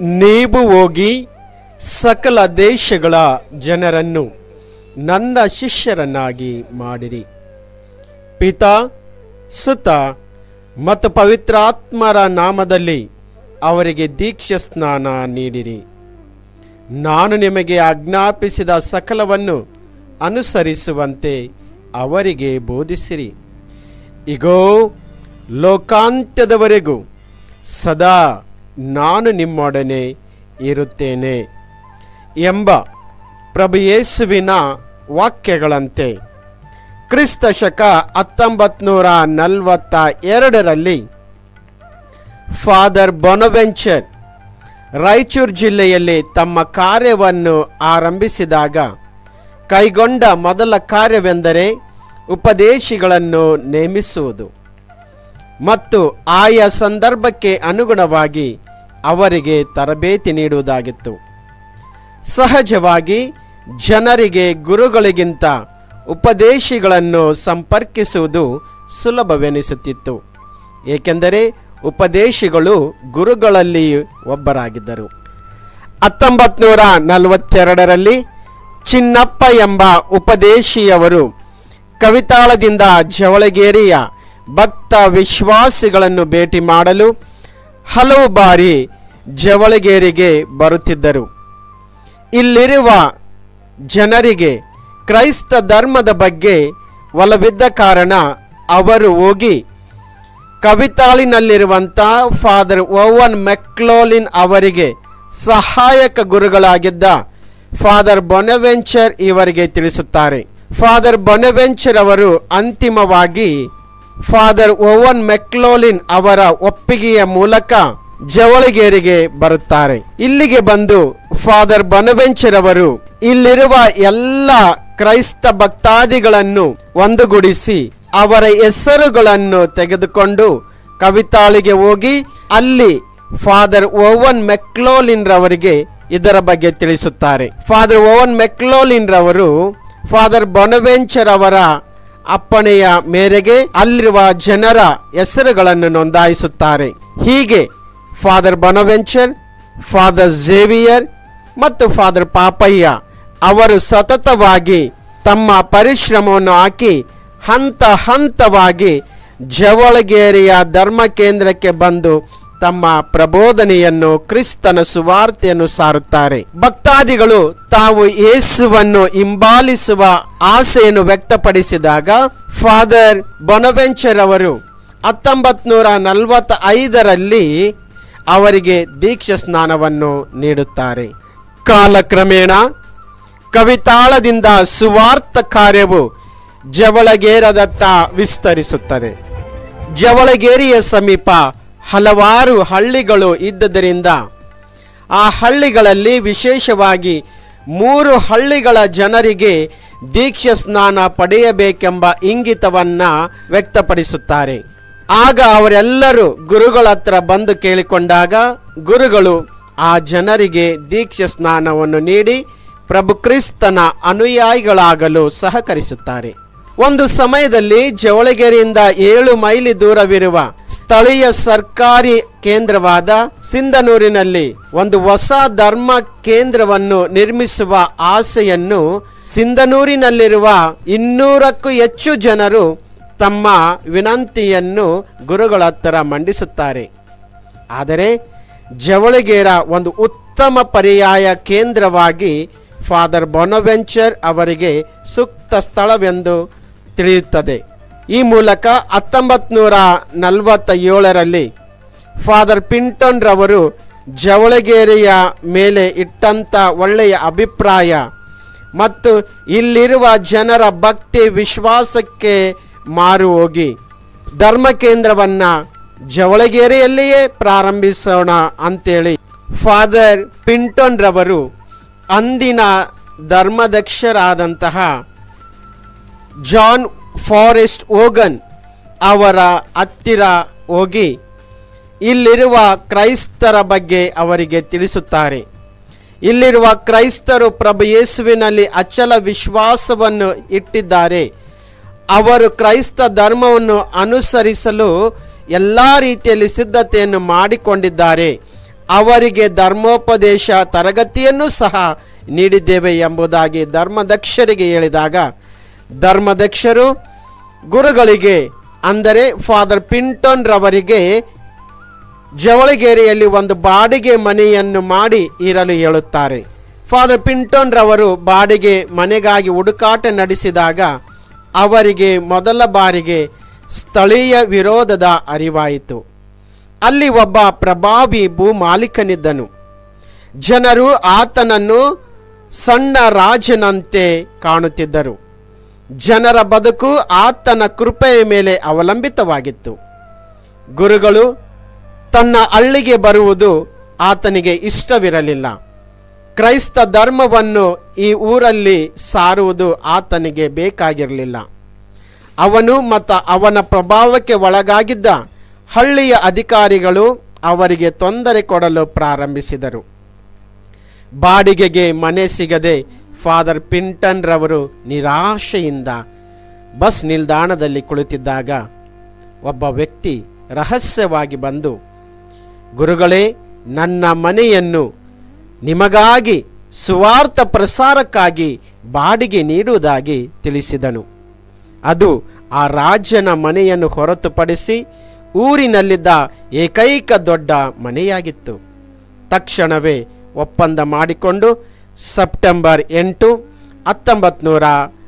ನೀವು ಹೋಗಿ ಸಕಲ ದೇಶಗಳ ಜನರನ್ನು ನನ್ನ ಶಿಷ್ಯರನ್ನಾಗಿ ಮಾಡಿರಿ. ಪಿತ, ಸುತ, ಮತ್ತು ಪವಿತ್ರಾತ್ಮರ ನಾಮದಲ್ಲಿ ಅವರಿಗೆ ದೀಕ್ಷೆ ಸ್ನಾನ ನೀಡಿರಿ. ನಾನು ನಿಮಗೆ ಆಜ್ಞಾಪಿಸಿದ ಸಕಲವನ್ನು ಅನುಸರಿಸುವಂತೆ ಅವರಿಗೆ ಬೋಧಿಸಿರಿ. ಇಗೋ, ಲೋಕಾಂತ್ಯದವರೆಗೂ ಸದಾ ನಾನು ನಿಮ್ಮೊಡನೆ ಇರುತ್ತೇನೆ ಎಂಬ ಪ್ರಭುಯೇಸುವಿನ ವಾಕ್ಯಗಳಂತೆ ಕ್ರಿಸ್ತ ಶಕ ಹತ್ತೊಂಬತ್ತು ನೂರ ನಲವತ್ತ ಎರಡರಲ್ಲಿ, ಫಾದರ್ ಬೊನವೆಂಚರ್ ರಾಯಚೂರು ಜಿಲ್ಲೆಯಲ್ಲಿ ತಮ್ಮ ಕಾರ್ಯವನ್ನು ಆರಂಭಿಸಿದಾಗ ಕೈಗೊಂಡ ಮೊದಲ ಕಾರ್ಯವೆಂದರೆ ಉಪದೇಶಿಗಳನ್ನು ನೇಮಿಸುವುದು. ಮತ್ತು ಆಯಾ ಸಂದರ್ಭಕ್ಕೆ ಅನುಗುಣವಾಗಿ ಅವರಿಗೆ ತರಬೇತಿ ನೀಡುವುದಾಗಿತ್ತು. ಸಹಜವಾಗಿ ಜನರಿಗೆ ಗುರುಗಳಿಗಿಂತ ಉಪದೇಶಿಗಳನ್ನು ಸಂಪರ್ಕಿಸುವುದು ಸುಲಭವೆನಿಸುತ್ತಿತ್ತು. ಏಕೆಂದರೆ ಉಪದೇಶಿಗಳು ಗುರುಗಳಲ್ಲಿ ಒಬ್ಬರಾಗಿದ್ದರು. ಹತ್ತೊಂಬತ್ತು ನೂರ ನಲವತ್ತೆರಡರಲ್ಲಿ ಚಿನ್ನಪ್ಪ ಎಂಬ ಉಪದೇಶಿಯವರು ಕವಿತಾಳದಿಂದ ಜವಳಗೇರಿಯ ಭಕ್ತ ವಿಶ್ವಾಸಿಗಳನ್ನು ಭೇಟಿ ಮಾಡಲು ಹಲವು ಬಾರಿ ಜವಳಗೇರಿಗೆ ಬರುತ್ತಿದ್ದರು. ಇಲ್ಲಿರುವ ಜನರಿಗೆ ಕ್ರೈಸ್ತ ಧರ್ಮದ ಬಗ್ಗೆ ಒಲವಿದ್ದ ಕಾರಣ ಅವರು ಹೋಗಿ ಕವಿತಾಳಿನಲ್ಲಿರುವಂಥ ಫಾದರ್ ಓವನ್ ಮೆಕ್ಲೋಲಿನ್ ಅವರಿಗೆ ಸಹಾಯಕ ಗುರುಗಳಾಗಿದ್ದ ಫಾದರ್ ಬೊನವೆಂಚರ್ ಇವರಿಗೆ ತಿಳಿಸುತ್ತಾರೆ. ಫಾದರ್ ಬೊನವೆಂಚರ್ ಅವರು ಅಂತಿಮವಾಗಿ ಫಾದರ್ ಓವನ್ ಮೆಕ್ಲೋಲಿನ್ ಅವರ ಒಪ್ಪಿಗೆಯ ಮೂಲಕ ಜವಳಗೇರಿಗೆ ಬರುತ್ತಾರೆ. ಇಲ್ಲಿಗೆ ಬಂದು ಫಾದರ್ ಬನವೆಂಚರ್ ಅವರು ಇಲ್ಲಿರುವ ಎಲ್ಲ ಕ್ರೈಸ್ತ ಭಕ್ತಾದಿಗಳನ್ನು ಒಂದುಗೂಡಿಸಿ ಅವರ ಹೆಸರುಗಳನ್ನು ತೆಗೆದುಕೊಂಡು ಕವಿತಾಳಿಗೆ ಹೋಗಿ ಅಲ್ಲಿ ಫಾದರ್ ಓವನ್ ಮೆಕ್ಲೋಲಿನ್ ರವರಿಗೆ ಇದರ ಬಗ್ಗೆ ತಿಳಿಸುತ್ತಾರೆ. ಫಾದರ್ ಓವನ್ ಮೆಕ್ಲೋಲಿನ್ ರವರು ಫಾದರ್ ಬೊನವೆಂಚರ್ ಅವರ ಅಪ್ಪಣೆಯ ಮೇರೆಗೆ ಅಲ್ಲಿರುವ ಜನರ ಹೆಸರುಗಳನ್ನು ನೋಂದಾಯಿಸುತ್ತಾರೆ. ಹೀಗೆ ಫಾದರ್ ಬನವೆಂಚರ್ ಫಾದರ್ ಝೇವಿಯರ್ ಮತ್ತು ಫಾದರ್ ಪಾಪಯ್ಯ ಅವರು ಸತತವಾಗಿ ತಮ್ಮ ಪರಿಶ್ರಮವನ್ನು ಹಾಕಿ ಹಂತ ಹಂತವಾಗಿ ಜವಳಗೇರಿಯ ಧರ್ಮ ಕೇಂದ್ರಕ್ಕೆ ಬಂದು ತಮ್ಮ ಪ್ರಬೋಧನೆಯನ್ನು, ಕ್ರಿಸ್ತನ ಸುವಾರ್ತೆಯನ್ನು ಸಾರುತ್ತಾರೆ. ಭಕ್ತಾದಿಗಳು ತಾವು ಯೇಸುವನ್ನು ಹಿಂಬಾಲಿಸುವ ಆಸೆಯನ್ನು ವ್ಯಕ್ತಪಡಿಸಿದಾಗ, ಫಾದರ್ ಬೊನವೆಂಚರ್ ಅವರು ಹತ್ತೊಂಬತ್ ನೂರ ನಲವತ್ತ ಐದರಲ್ಲಿ ಅವರಿಗೆ ದೀಕ್ಷಾ ಸ್ನಾನವನ್ನು ನೀಡುತ್ತಾರೆ. ಕಾಲಕ್ರಮೇಣ ಕವಿತಾಳದಿಂದ ಸುವಾರ್ಥ ಕಾರ್ಯವು ಜವಳಗೇರದತ್ತ ವಿಸ್ತರಿಸುತ್ತದೆ. ಜವಳಗೇರಿಯ ಸಮೀಪ ಹಲವಾರು ಹಳ್ಳಿಗಳು ಇದ್ದದರಿಂದ ಆ ಹಳ್ಳಿಗಳಲ್ಲಿ ವಿಶೇಷವಾಗಿ ಮೂರು ಹಳ್ಳಿಗಳ ಜನರಿಗೆ ದೀಕ್ಷಾ ಸ್ನಾನ ಪಡೆಯಬೇಕೆಂಬ ಇಂಗಿತವನ್ನ ವ್ಯಕ್ತಪಡಿಸುತ್ತಾರೆ. ಆಗ ಅವರೆಲ್ಲರೂ ಗುರುಗಳ ಹತ್ರ ಬಂದು ಕೇಳಿಕೊಂಡಾಗ ಗುರುಗಳು ಆ ಜನರಿಗೆ ದೀಕ್ಷಾ ಸ್ನಾನವನ್ನು ನೀಡಿ ಪ್ರಭು ಕ್ರಿಸ್ತನ ಅನುಯಾಯಿಗಳಾಗಲು ಸಹಕರಿಸುತ್ತಾರೆ. ಒಂದು ಸಮಯದಲ್ಲಿ ಜವಳಗೆರೆಯಿಂದ ಏಳು ಮೈಲಿ ದೂರವಿರುವ ಸ್ಥಳೀಯ ಸರ್ಕಾರಿ ಕೇಂದ್ರವಾದ ಸಿಂಧನೂರಿನಲ್ಲಿ ಒಂದು ಹೊಸ ಧರ್ಮ ಕೇಂದ್ರವನ್ನು ನಿರ್ಮಿಸುವ ಆಸೆಯನ್ನು ಸಿಂಧನೂರಿನಲ್ಲಿರುವ ಇನ್ನೂರಕ್ಕೂ ಹೆಚ್ಚು ಜನರು ತಮ್ಮ ವಿನಂತಿಯನ್ನು ಗುರುಗಳ ಹತ್ತಿರ ಮಂಡಿಸುತ್ತಾರೆ. ಆದರೆ ಜವಳಿಗೇರ ಒಂದು ಉತ್ತಮ ಪರ್ಯಾಯ ಕೇಂದ್ರವಾಗಿ ಫಾದರ್ ಬೊನವೆಂಚರ್ ಅವರಿಗೆ ಸೂಕ್ತ ಸ್ಥಳವೆಂದು ತಿಳಿಯುತ್ತದೆ. ಈ ಮೂಲಕ ಹತ್ತೊಂಬತ್ತು ನೂರ ನಲವತ್ತ ಏಳರಲ್ಲಿ ಫಾದರ್ ಪಿಂಟನ್ ರವರು ಜವಳಗೇರಿಯ ಮೇಲೆ ಇಟ್ಟಂಥ ಒಳ್ಳೆಯ ಅಭಿಪ್ರಾಯ ಮತ್ತು ಇಲ್ಲಿರುವ ಜನರ ಭಕ್ತಿ ವಿಶ್ವಾಸಕ್ಕೆ ಮಾರು ಹೋಗಿ. ಧರ್ಮ ಕೇಂದ್ರವನ್ನು ಜವಳಗೇರಿಯಲ್ಲಿಯೇ ಪ್ರಾರಂಭಿಸೋಣ ಅಂತೇಳಿ ಫಾದರ್ ಪಿಂಟನ್ ರವರು ಅಂದಿನ ಧರ್ಮದಕ್ಷರಾದಂತಹ ಜಾನ್ ಫಾರೆಸ್ಟ್ ಓಗನ್ ಅವರ ಹತ್ತಿರ ಹೋಗಿ ಇಲ್ಲಿರುವ ಕ್ರೈಸ್ತರ ಬಗ್ಗೆ ಅವರಿಗೆ ತಿಳಿಸುತ್ತಾರೆ. ಇಲ್ಲಿರುವ ಕ್ರೈಸ್ತರು ಪ್ರಭು ಯೇಸುವಿನಲ್ಲಿ ಅಚಲ ವಿಶ್ವಾಸವನ್ನು ಇಟ್ಟಿದ್ದಾರೆ. ಅವರು ಕ್ರೈಸ್ತ ಧರ್ಮವನ್ನು ಅನುಸರಿಸಲು ಎಲ್ಲ ರೀತಿಯಲ್ಲಿ ಸಿದ್ಧತೆಯನ್ನು ಮಾಡಿಕೊಂಡಿದ್ದಾರೆ. ಅವರಿಗೆ ಧರ್ಮೋಪದೇಶ ತರಗತಿಯನ್ನು ಸಹ ನೀಡಿದ್ದೇವೆ ಎಂಬುದಾಗಿ ಧರ್ಮದಕ್ಷರಿಗೆ ಹೇಳಿದಾಗ ಧರ್ಮದಕ್ಷರು ಗುರುಗಳಿಗೆ, ಅಂದರೆ ಫಾದರ್ ಪಿಂಟನ್ ರವರಿಗೆ ಜವಳಿಗೇರಿಯಲ್ಲಿ ಒಂದು ಬಾಡಿಗೆ ಮನೆಯನ್ನು ಮಾಡಿ ಇರಲು ಹೇಳುತ್ತಾರೆ. ಫಾದರ್ ಪಿಂಟೋನ್ ರವರು ಬಾಡಿಗೆ ಮನೆಗಾಗಿ ಹುಡುಕಾಟ ನಡೆಸಿದಾಗ ಅವರಿಗೆ ಮೊದಲ ಬಾರಿಗೆ ಸ್ಥಳೀಯ ವಿರೋಧದ ಅರಿವಾಯಿತು. ಅಲ್ಲಿ ಒಬ್ಬ ಪ್ರಭಾವಿ ಭೂ ಮಾಲೀಕನಿದ್ದನು. ಜನರು ಆತನನ್ನು ಸಣ್ಣ ರಾಜನಂತೆ ಕಾಣುತ್ತಿದ್ದರು. ಜನರ ಬದುಕು ಆತನ ಕೃಪೆಯ ಮೇಲೆ ಅವಲಂಬಿತವಾಗಿತ್ತು. ಗುರುಗಳು ತನ್ನ ಹಳ್ಳಿಗೆ ಬರುವುದು ಆತನಿಗೆ ಇಷ್ಟವಿರಲಿಲ್ಲ. ಕ್ರೈಸ್ತ ಧರ್ಮವನ್ನು ಈ ಊರಲ್ಲಿ ಸಾರುವುದು ಆತನಿಗೆ ಬೇಕಾಗಿರಲಿಲ್ಲ. ಅವನು ಮತ್ತು ಅವನ ಪ್ರಭಾವಕ್ಕೆ ಒಳಗಾಗಿದ್ದ ಹಳ್ಳಿಯ ಅಧಿಕಾರಿಗಳು ಅವರಿಗೆ ತೊಂದರೆ ಕೊಡಲು ಪ್ರಾರಂಭಿಸಿದರು. ಬಾಡಿಗೆಗೆ ಮನೆ ಸಿಗದೆ ಫಾದರ್ ಪಿಂಟನ್ ರವರು ನಿರಾಶೆಯಿಂದ ಬಸ್ ನಿಲ್ದಾಣದಲ್ಲಿ ಕುಳಿತಿದ್ದಾಗ ಒಬ್ಬ ವ್ಯಕ್ತಿ ರಹಸ್ಯವಾಗಿ ಬಂದು, ಗುರುಗಳೇ, ನನ್ನ ಮನೆಯನ್ನು ನಿಮಗಾಗಿ ಸುವಾರ್ಥ ಪ್ರಸಾರಕ್ಕಾಗಿ ಬಾಡಿಗೆ ನೀಡುವುದಾಗಿ ತಿಳಿಸಿದನು. ಅದು ಆ ರಾಜನ ಮನೆಯನ್ನು ಹೊರತುಪಡಿಸಿ ಊರಿನಲ್ಲಿದ್ದ ಏಕೈಕ ದೊಡ್ಡ ಮನೆಯಾಗಿತ್ತು. ತಕ್ಷಣವೇ ಒಪ್ಪಂದ ಮಾಡಿಕೊಂಡು ಸೆಪ್ಟೆಂಬರ್ ಎಂಟು ಹತ್ತೊಂಬತ್ತು ನೂರ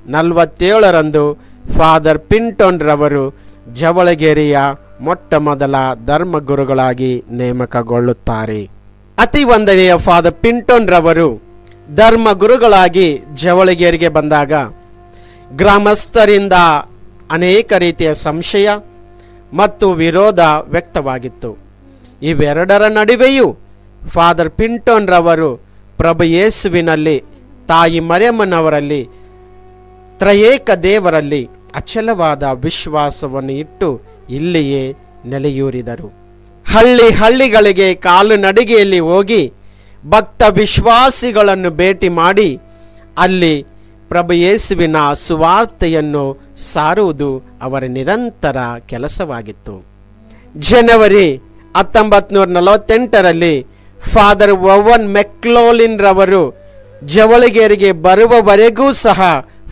ನಲವತ್ತೇಳರಂದು ಫಾದರ್ ಪಿಂಟೋನ್ ರವರು ಜವಳಗೇರಿಯ ಮೊಟ್ಟ ಮೊದಲ ಧರ್ಮಗುರುಗಳಾಗಿ ನೇಮಕಗೊಳ್ಳುತ್ತಾರೆ. ಅತಿ ವಂದನೆಯ ಫಾದರ್ ಪಿಂಟೋನ್ ರವರು ಧರ್ಮಗುರುಗಳಾಗಿ ಜವಳಗೇರಿಗೆ ಬಂದಾಗ ಗ್ರಾಮಸ್ಥರಿಂದ ಅನೇಕ ರೀತಿಯ ಸಂಶಯ ಮತ್ತು ವಿರೋಧ ವ್ಯಕ್ತವಾಗಿತ್ತು. ಇವೆರಡರ ನಡುವೆಯೂ ಫಾದರ್ ಪಿಂಟೋನ್ ರವರು ಪ್ರಭು ಯೇಸುವಿನಲ್ಲಿ, ತಾಯಿ ಮರೆಯಮ್ಮನವರಲ್ಲಿ, ತ್ರಯೇಕ ದೇವರಲ್ಲಿ ಅಚಲವಾದ ವಿಶ್ವಾಸವನ್ನು ಇಟ್ಟು ಇಲ್ಲಿಯೇ ನೆಲೆಯೂರಿದರು. ಹಳ್ಳಿ ಹಳ್ಳಿಗಳಿಗೆ ಕಾಲುನಡಿಗೆಯಲ್ಲಿ ಹೋಗಿ ಭಕ್ತ ವಿಶ್ವಾಸಿಗಳನ್ನು ಭೇಟಿ ಮಾಡಿ ಅಲ್ಲಿ ಪ್ರಭು ಯೇಸುವಿನ ಸುವಾರ್ತೆಯನ್ನು ಸಾರುವುದು ಅವರ ನಿರಂತರ ಕೆಲಸವಾಗಿತ್ತು. ಜನವರಿ ಹತ್ತೊಂಬತ್ತು ನೂರ ನಲವತ್ತೆಂಟರಲ್ಲಿ ಫಾದರ್ ವವನ್ ಮೆಕ್ಲೋಲಿನ್ ರವರು ಜವಳಿಗೇರಿಗೆ ಬರುವವರೆಗೂ ಸಹ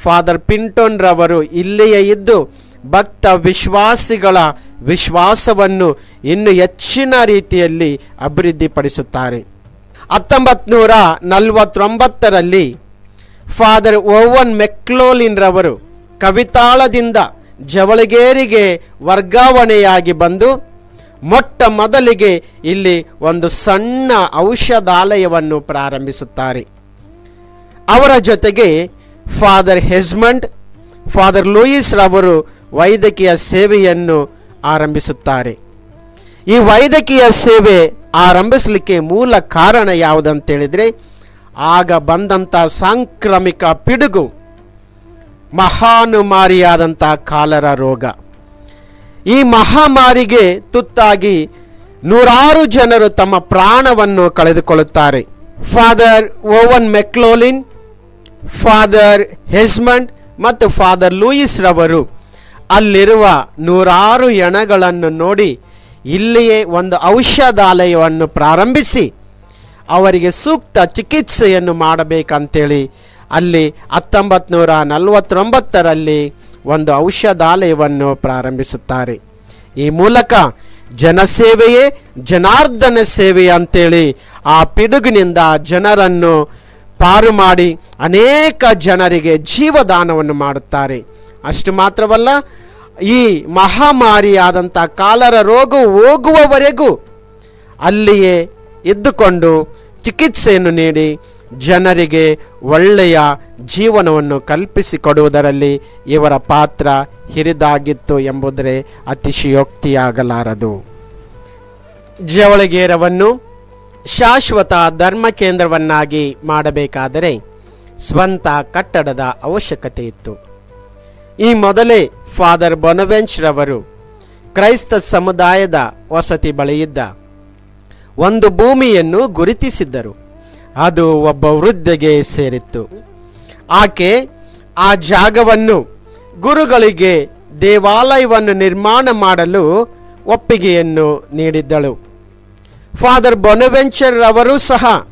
ಫಾದರ್ ಪಿಂಟೋನ್ ರವರು ಇಲ್ಲಿಯೇ ಇದ್ದು ಭಕ್ತ ವಿಶ್ವಾಸಿಗಳ ವಿಶ್ವಾಸವನ್ನು ಇನ್ನು ಹೆಚ್ಚಿನ ರೀತಿಯಲ್ಲಿ ಅಭಿವೃದ್ಧಿಪಡಿಸುತ್ತಾರೆ ಹತ್ತೊಂಬತ್ತು ನೂರ ನಲವತ್ತೊಂಬತ್ತರಲ್ಲಿ ಫಾದರ್ ಓವನ್ ಮೆಕ್ಲೋಲಿನ್ ರವರು ಕವಿತಾಳದಿಂದ ಜವಳಿಗೇರಿಗೆ ವರ್ಗಾವಣೆಯಾಗಿ ಬಂದು ಮೊಟ್ಟ ಮೊದಲಿಗೆ ಇಲ್ಲಿ ಒಂದು ಸಣ್ಣ ಔಷಧಾಲಯವನ್ನು ಪ್ರಾರಂಭಿಸುತ್ತಾರೆ. ಅವರ ಜೊತೆಗೆ ಫಾದರ್ ಹೆಜ್ಮಂಡ್ ಫಾದರ್ ಲೂಯಿಸ್ ರವರು ವೈದ್ಯಕೀಯ ಸೇವೆಯನ್ನು ಆರಂಭಿಸುತ್ತಾರೆ. ಈ ವೈದ್ಯಕೀಯ ಸೇವೆ ಆರಂಭಿಸಲಿಕ್ಕೆ ಮೂಲ ಕಾರಣ ಯಾವುದಂತೇಳಿದರೆ, ಆಗ ಬಂದಂಥ ಸಾಂಕ್ರಾಮಿಕ ಪಿಡುಗು ಮಹಾನುಮಾರಿಯಾದಂಥ ಕಾಲರ ರೋಗ. ಈ ಮಹಾಮಾರಿಗೆ ತುತ್ತಾಗಿ ನೂರಾರು ಜನರು ತಮ್ಮ ಪ್ರಾಣವನ್ನು ಕಳೆದುಕೊಳ್ಳುತ್ತಾರೆ. Father Owen McLaughlin Father Esmond ಮತ್ತು ಫಾದರ್ ಲೂಯಿಸ್ ರವರು ಅಲ್ಲಿರುವ ನೂರಾರು ಎಣಗಳನ್ನು ನೋಡಿ ಇಲ್ಲಿಯೇ ಒಂದು ಔಷಧಾಲಯವನ್ನು ಪ್ರಾರಂಭಿಸಿ, ಅವರಿಗೆ ಸೂಕ್ತ ಚಿಕಿತ್ಸೆಯನ್ನು ಮಾಡಬೇಕಂತೇಳಿ ಅಲ್ಲಿ ಹತ್ತೊಂಬತ್ತು ನೂರ ನಲವತ್ತೊಂಬತ್ತರಲ್ಲಿ ಒಂದು ಔಷಧಾಲಯವನ್ನು ಪ್ರಾರಂಭಿಸುತ್ತಾರೆ. ಈ ಮೂಲಕ ಜನಸೇವೆಯೇ ಜನಾರ್ದನ ಸೇವೆ ಅಂತೇಳಿ ಆ ಪಿಡುಗಿನಿಂದ ಜನರನ್ನು ಪಾರು ಮಾಡಿ ಅನೇಕ ಜನರಿಗೆ ಜೀವದಾನವನ್ನು ಮಾಡುತ್ತಾರೆ. ಅಷ್ಟು ಮಾತ್ರವಲ್ಲ, ಈ ಮಹಾಮಾರಿಯಾದಂಥ ಕಾಲರ ರೋಗ ಹೋಗುವವರೆಗೂ ಅಲ್ಲಿಯೇ ಇದ್ದುಕೊಂಡು ಚಿಕಿತ್ಸೆಯನ್ನು ನೀಡಿ ಜನರಿಗೆ ಒಳ್ಳೆಯ ಜೀವನವನ್ನು ಕಲ್ಪಿಸಿಕೊಡುವುದರಲ್ಲಿ ಇವರ ಪಾತ್ರ ಹಿರಿದಾಗಿತ್ತು ಎಂಬುದರೆ ಅತಿಶಯೋಕ್ತಿಯಾಗಲಾರದು. ಜವಳಗೇರವನ್ನು ಶಾಶ್ವತ ಧರ್ಮ ಕೇಂದ್ರವನ್ನಾಗಿ ಮಾಡಬೇಕಾದರೆ ಸ್ವಂತ ಕಟ್ಟಡದ ಅವಶ್ಯಕತೆ ಇತ್ತು ಈ ಮೊದಲೇ ಫಾದರ್ ರವರು ಕ್ರೈಸ್ತ ಸಮುದಾಯದ ವಸತಿ ಬಳಿಯಿದ್ದ ಒಂದು ಭೂಮಿಯನ್ನು ಗುರುತಿಸಿದ್ದರು. ಅದು ಒಬ್ಬ ವೃದ್ಧೆಗೆ ಸೇರಿತ್ತು. ಆಕೆ ಆ ಜಾಗವನ್ನು ಗುರುಗಳಿಗೆ ದೇವಾಲಯವನ್ನು ನಿರ್ಮಾಣ ಮಾಡಲು ಒಪ್ಪಿಗೆಯನ್ನು ನೀಡಿದ್ದಳು. ಫಾದರ್ ಬೊನವೆಂಚರ್ ಅವರು ಸಹ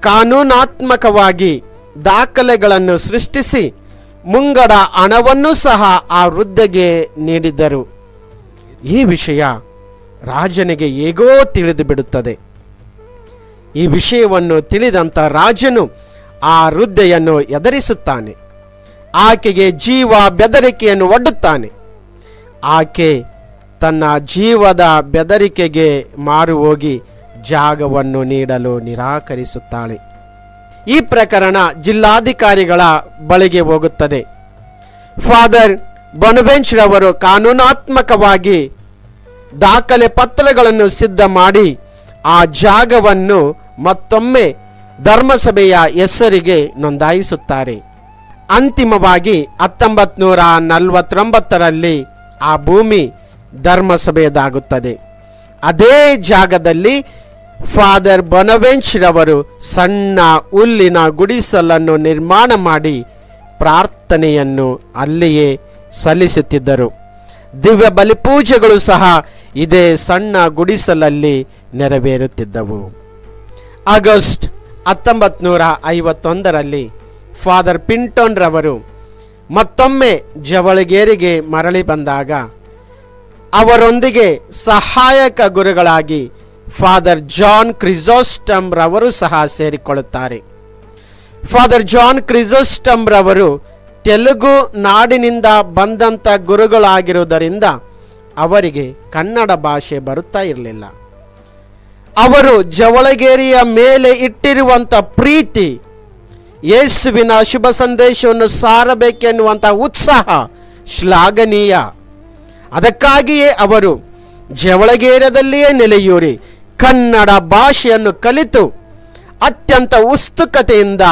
ಕಾನೂನಾತ್ಮಕವಾಗಿ ದಾಖಲೆಗಳನ್ನು ಸೃಷ್ಟಿಸಿ ಮುಂಗಡ ಹಣವನ್ನು ಸಹ ಆ ವೃದ್ಧೆಗೆ ನೀಡಿದ್ದರು. ಈ ವಿಷಯ ರಾಜನಿಗೆ ಹೇಗೋ ತಿಳಿದು ಬಿಡುತ್ತದೆ ಈ ವಿಷಯವನ್ನು ತಿಳಿದಂಥ ರಾಜನು ಆ ವೃದ್ಧೆಯನ್ನು ಎದರಿಸುತ್ತಾನೆ. ಆಕೆಗೆ ಜೀವ ಬೆದರಿಕೆಯನ್ನು ಒಡ್ಡುತ್ತಾನೆ. ಆಕೆ ತನ್ನ ಜೀವದ ಬೆದರಿಕೆಗೆ ಮಾರು ಹೋಗಿ ಜಾಗವನ್ನು ನೀಡಲು ನಿರಾಕರಿಸುತ್ತಾಳೆ. ಈ ಪ್ರಕರಣ ಜಿಲ್ಲಾಧಿಕಾರಿಗಳ ಬಳಿಗೆ ಹೋಗುತ್ತದೆ. ಫಾದರ್ ಬೊನಬೆಂಚ್ ರವರು ಕಾನೂನಾತ್ಮಕವಾಗಿ ದಾಖಲೆ ಪತ್ರಗಳನ್ನು ಸಿದ್ಧ ಮಾಡಿ ಆ ಜಾಗವನ್ನು ಮತ್ತೊಮ್ಮೆ ಧರ್ಮಸಭೆಯ ಹೆಸರಿಗೆ ನೋಂದಾಯಿಸುತ್ತಾರೆ. ಅಂತಿಮವಾಗಿ ಹತ್ತೊಂಬತ್ತು ನೂರ ನಲವತ್ತೊಂಬತ್ತರಲ್ಲಿ ಆ ಭೂಮಿ ಧರ್ಮಸಭೆಯದಾಗುತ್ತದೆ. ಅದೇ ಜಾಗದಲ್ಲಿ ಫಾದರ್ ಬನವೆಂಚ್ರವರು ಸಣ್ಣ ಹುಲ್ಲಿನ ಗುಡಿಸಲನ್ನು ನಿರ್ಮಾಣ ಮಾಡಿ ಪ್ರಾರ್ಥನೆಯನ್ನು ಅಲ್ಲಿಯೇ ಸಲ್ಲಿಸುತ್ತಿದ್ದರು. ದಿವ್ಯ ಬಲಿಪೂಜೆಗಳು ಸಹ ಇದೇ ಸಣ್ಣ ಗುಡಿಸಲಲ್ಲಿ ನೆರವೇರುತ್ತಿದ್ದವು. ಆಗಸ್ಟ್ ಹತ್ತೊಂಬತ್ತು ನೂರ ಐವತ್ತೊಂದರಲ್ಲಿ ಫಾದರ್ ಪಿಂಟೋನ್ರವರು ಮತ್ತೊಮ್ಮೆ ಜವಳಗೇರಿಗೆ ಮರಳಿ ಬಂದಾಗ ಅವರೊಂದಿಗೆ ಸಹಾಯಕ ಗುರುಗಳಾಗಿ ಫಾದರ್ ಜಾನ್ ಕ್ರಿಸೋಸ್ಟಮ್ ರವರು ಸಹ ಸೇರಿಕೊಳ್ಳುತ್ತಾರೆ. ಫಾದರ್ ಜಾನ್ ಕ್ರಿಸೋಸ್ಟಮ್ ರವರು ತೆಲುಗು ನಾಡಿನಿಂದ ಬಂದಂಥ ಗುರುಗಳಾಗಿರುವುದರಿಂದ ಅವರಿಗೆ ಕನ್ನಡ ಭಾಷೆ ಬರುತ್ತಾ ಇರಲಿಲ್ಲ. ಅವರು ಜವಳಗೇರಿಯ ಮೇಲೆ ಇಟ್ಟಿರುವಂಥ ಪ್ರೀತಿ, ಯೇಸುವಿನ ಶುಭ ಸಂದೇಶವನ್ನು ಸಾರಬೇಕೆನ್ನುವಂಥ ಉತ್ಸಾಹ ಶ್ಲಾಘನೀಯ. ಅದಕ್ಕಾಗಿಯೇ ಅವರು ಜವಳಗೇರದಲ್ಲಿಯೇ ನೆಲೆಯೂರಿ, ಕನ್ನಡ ಭಾಷೆಯನ್ನು ಕಲಿತು ಅತ್ಯಂತ ಉತ್ಸುಕತೆಯಿಂದ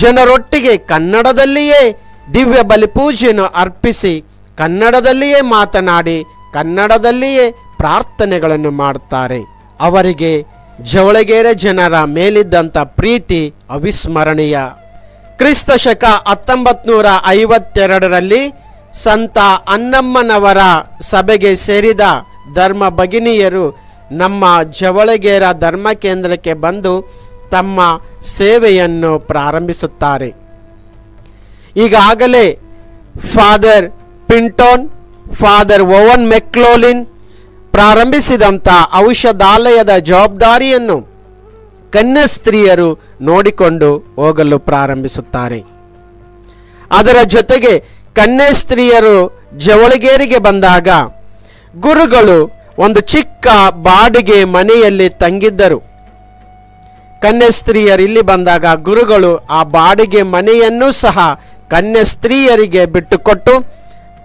ಜನರೊಟ್ಟಿಗೆ ಕನ್ನಡದಲ್ಲಿಯೇ ದಿವ್ಯ ಬಲಿಪೂಜೆಯನ್ನು ಅರ್ಪಿಸಿ, ಕನ್ನಡದಲ್ಲಿಯೇ ಮಾತನಾಡಿ, ಕನ್ನಡದಲ್ಲಿಯೇ ಪ್ರಾರ್ಥನೆಗಳನ್ನು ಮಾಡುತ್ತಾರೆ ಅವರಿಗೆ ಜವಳಗೆರೆ ಜನರ ಮೇಲಿದ್ದಂಥ ಪ್ರೀತಿ ಅವಿಸ್ಮರಣೀಯ. ಕ್ರಿಸ್ತ ಶಕ ಹತ್ತೊಂಬತ್ನೂರ ಐವತ್ತೆರಡರಲ್ಲಿ ಸಂತ ಅನ್ನಮ್ಮನವರ ಸಭೆಗೆ ಸೇರಿದ ಧರ್ಮ ಭಗಿನಿಯರು ನಮ್ಮ ಜವಳಗೇರ ಧರ್ಮ ಕೇಂದ್ರಕ್ಕೆ ಬಂದು ತಮ್ಮ ಸೇವೆಯನ್ನು ಪ್ರಾರಂಭಿಸುತ್ತಾರೆ. ಈಗಾಗಲೇ ಫಾದರ್ ಪಿಂಟೋನ್, ಫಾದರ್ ಓವನ್ ಮೆಕ್ಲೋಲಿನ್ ಪ್ರಾರಂಭಿಸಿದಂಥ ಔಷಧಾಲಯದ ಜವಾಬ್ದಾರಿಯನ್ನು ಕನ್ಯಾಸ್ತ್ರೀಯರು ನೋಡಿಕೊಂಡು ಹೋಗಲು ಪ್ರಾರಂಭಿಸುತ್ತಾರೆ. ಅದರ ಜೊತೆಗೆ ಕನ್ಯಾಸ್ತ್ರೀಯರು ಜವಳಗೇರಿಗೆ ಬಂದಾಗ ಗುರುಗಳು ಒಂದು ಚಿಕ್ಕ ಬಾಡಿಗೆ ಮನೆಯಲ್ಲಿ ತಂಗಿದ್ದರು. ಕನ್ಯಾಸ್ತ್ರೀಯರು ಇಲ್ಲಿ ಬಂದಾಗ ಗುರುಗಳು ಆ ಬಾಡಿಗೆ ಮನೆಯನ್ನು ಸಹ ಕನ್ಯಾಸ್ತ್ರೀಯರಿಗೆ ಬಿಟ್ಟುಕೊಟ್ಟು